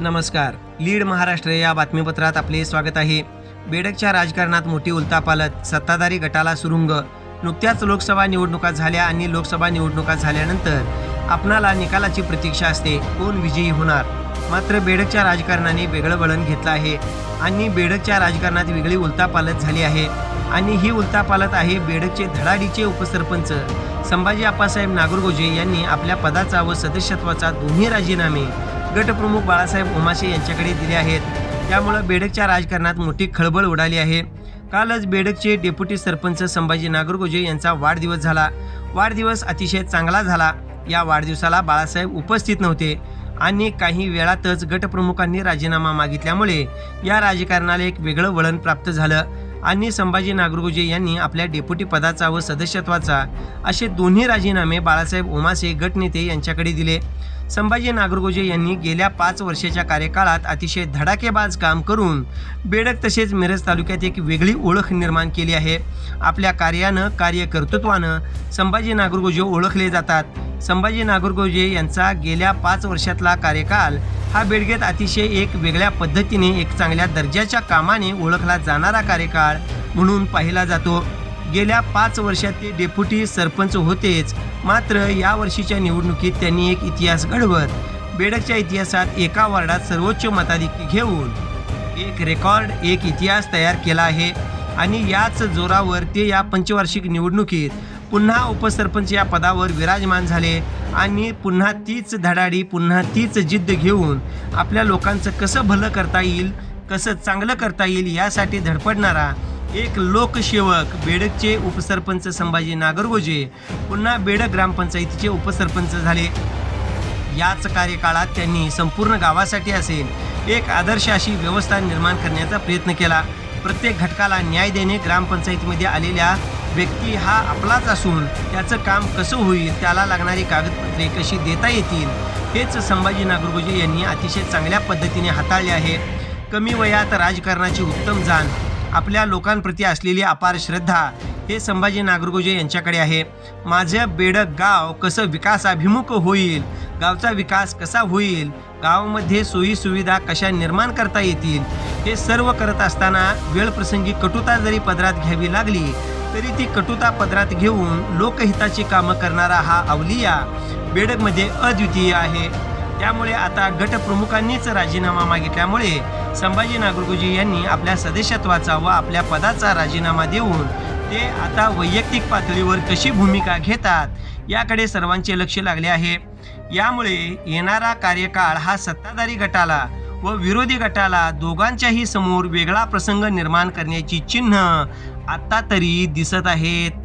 नमस्कार. लीड महाराष्ट्र या बातमीपत्रात आपले स्वागत आहे. बेडकच्या राजकारणात मोठी उलथापालत सत्ताधारी गटाला सुरुंग. नुकत्याच लोकसभा निवडणुका झाल्या आणि लोकसभा निवडणुका झाल्यानंतर आपणाला निकालाची प्रतीक्षा असते. कोण विजयी होणार? मात्र बेडकच्या राजकारणाने वेगळं वळण घेतलं आहे आणि बेडकच्या राजकारणात वेगळी उलथापालत झाली आहे. आणि ही उलथापालत आहे बेडकचे धडाडीचे उपसरपंच संभाजी आप्पासाहेब नागरगोजे यांनी आपल्या पदाचा व सदस्यत्वाचा दोन्ही राजीनामे गटप्रमुख बाळासाहेब उमाशे यांच्याकडे दिले आहेत. त्यामुळं बेडकच्या राजकारणात मोठी खळबळ उडाली आहे. कालच बेडकचे डेप्युटी सरपंच संभाजी नागरगोजे यांचा वाढदिवस झाला. वाढदिवस अतिशय चांगला झाला. या वाढदिवसाला बाळासाहेब उपस्थित नव्हते आणि काही वेळातच गटप्रमुखांनी राजीनामा मागितल्यामुळे या राजकारणाला एक वेगळं वळण प्राप्त झालं. आणि संभाजी नागरगोजे यांनी आपल्या डेप्युटी पदाचा व सदस्यत्वाचा असे दोन्ही राजीनामे बाळासाहेब उमासे गटनेते यांच्याकडे दिले. संभाजी नागरगोजे यांनी गेल्या पाच वर्षाच्या कार्यकाळात अतिशय धडाकेबाज काम करून बेडक तसेच मिरज तालुक्यात एक वेगळी ओळख निर्माण केली आहे. आपल्या कार्यानं कार्यकर्तृत्वानं संभाजी नागरगोजे ओळखले जातात. संभाजी नागरगोजे यांचा गेल्या पाच वर्षातला कार्यकाल हा बेडगेत अतिशय एक वेगळ्या पद्धतीने एक चांगल्या दर्जाच्या कामाने ओळखला जाणारा कार्यकाळ म्हणून पाहिला जातो. गेल्या पाच वर्षात ते डेप्युटी सरपंच होतेच. मात्र या वर्षीच्या निवडणुकीत त्यांनी एक इतिहास घडवत बेडकच्या इतिहासात एका वार्डात सर्वोच्च मताधिक्य घेऊन एक रेकॉर्ड एक इतिहास तयार केला आहे. आणि याच जोरावर ते या पंचवार्षिक निवडणुकीत पुन्हा उपसरपंच या पदावर विराजमान झाले आणि पुन्हा तीच धडाडी पुन्हा तीच जिद्द घेऊन आपल्या लोकांचं कसं भलं करता येईल कसं चांगलं करता येईल यासाठी धडपडणारा एक लोकसेवक बेडकचे उपसरपंच संभाजी नागरगोजे पुन्हा बेडक ग्रामपंचायतीचे उपसरपंच झाले. याच कार्यकाळात त्यांनी संपूर्ण गावासाठी असेल एक आदर्श अशी व्यवस्था निर्माण करण्याचा प्रयत्न केला. प्रत्येक घटकाला न्याय देणे ग्रामपंचायतीमध्ये आलेल्या व्यक्ती हा आपलाच असून त्याचं काम कसं होईल त्याला लागणारी कागदपत्रे कशी देता येतील हेच संभाजी नागरगोजे यांनी अतिशय चांगल्या पद्धतीने हाताळले आहे. कमी वयात राजकारणाची उत्तम जाण आपल्या लोकांप्रती असलेली अपार श्रद्धा हे संभाजी नागरगोजे यांच्याकडे आहे. माझं बेडक गाव कसं विकासाभिमुख होईल गावचा विकास कसा होईल गावामध्ये सोयीसुविधा कशा निर्माण करता येतील हे सर्व करत असताना वेळप्रसंगी कटुता जरी पदरात घ्यावी लागली तरी ती कटुता पदरात घेऊन लोकहिताची कामं करणारा हा अवलिया बेडकमध्ये अद्वितीय आहे. त्यामुळे आता गटप्रमुखांनीच राजीनामा मागितल्यामुळे संभाजी नागरगुजी यांनी आपल्या सदस्यत्वाचा व आपल्या पदाचा राजीनामा देऊन ते आता वैयक्तिक पातळीवर कशी भूमिका घेतात याकडे सर्वांचे लक्ष लागले आहे. यामुळे येणारा कार्यकाळ हा सत्ताधारी गटाला व विरोधी गटाला दोघांच्याही समोर वेगळा प्रसंग निर्माण करण्याची चिन्ह आता तरी दिसत आहेत.